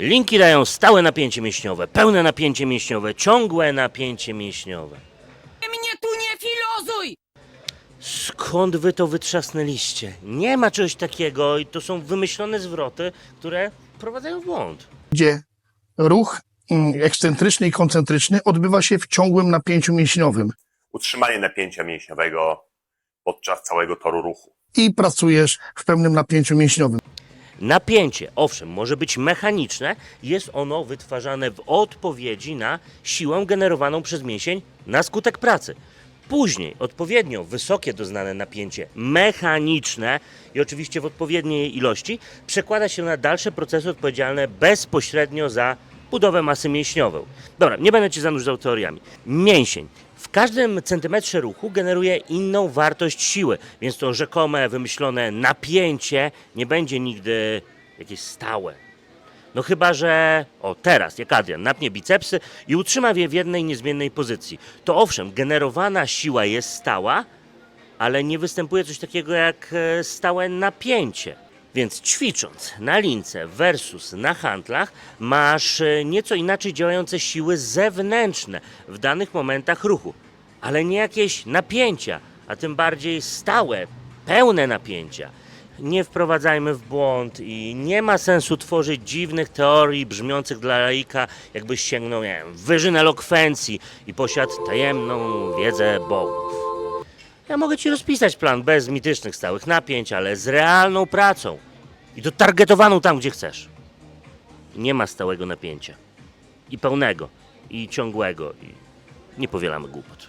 Linki dają stałe napięcie mięśniowe, pełne napięcie mięśniowe, ciągłe napięcie mięśniowe. Mnie tu nie filozuj! Skąd wy to wytrzasnęliście? Nie ma czegoś takiego i to są wymyślone zwroty, które prowadzają w błąd. gdzie ruch ekscentryczny i koncentryczny odbywa się w ciągłym napięciu mięśniowym utrzymanie napięcia mięśniowego podczas całego toru ruchu. i pracujesz w pełnym napięciu mięśniowym. Napięcie, owszem, może być mechaniczne, jest ono wytwarzane w odpowiedzi na siłę generowaną przez mięsień na skutek pracy. Później odpowiednio wysokie doznane napięcie mechaniczne i oczywiście w odpowiedniej ilości przekłada się na dalsze procesy odpowiedzialne bezpośrednio za budowę masy mięśniową. Dobra, nie będę Cię zanurzał teoriami. Mięsień w każdym centymetrze ruchu generuje inną wartość siły, więc to rzekome, wymyślone napięcie nie będzie nigdy jakieś stałe. No chyba, że o teraz, jak Adrian napnie bicepsy i utrzyma je w jednej niezmiennej pozycji, to owszem, generowana siła jest stała, ale nie występuje coś takiego jak e, stałe napięcie. Więc ćwicząc na lince versus na handlach, masz e, nieco inaczej działające siły zewnętrzne w danych momentach ruchu, ale nie jakieś napięcia, a tym bardziej stałe, pełne napięcia. Nie wprowadzajmy w błąd i nie ma sensu tworzyć dziwnych teorii brzmiących dla laika, jakbyś sięgnął, wyżyn elokwencji i posiadł tajemną wiedzę bogów. Ja mogę ci rozpisać plan bez mitycznych stałych napięć, ale z realną pracą. I to targetowaną tam, gdzie chcesz. Nie ma stałego napięcia. I pełnego, i ciągłego, i nie powielamy głupot.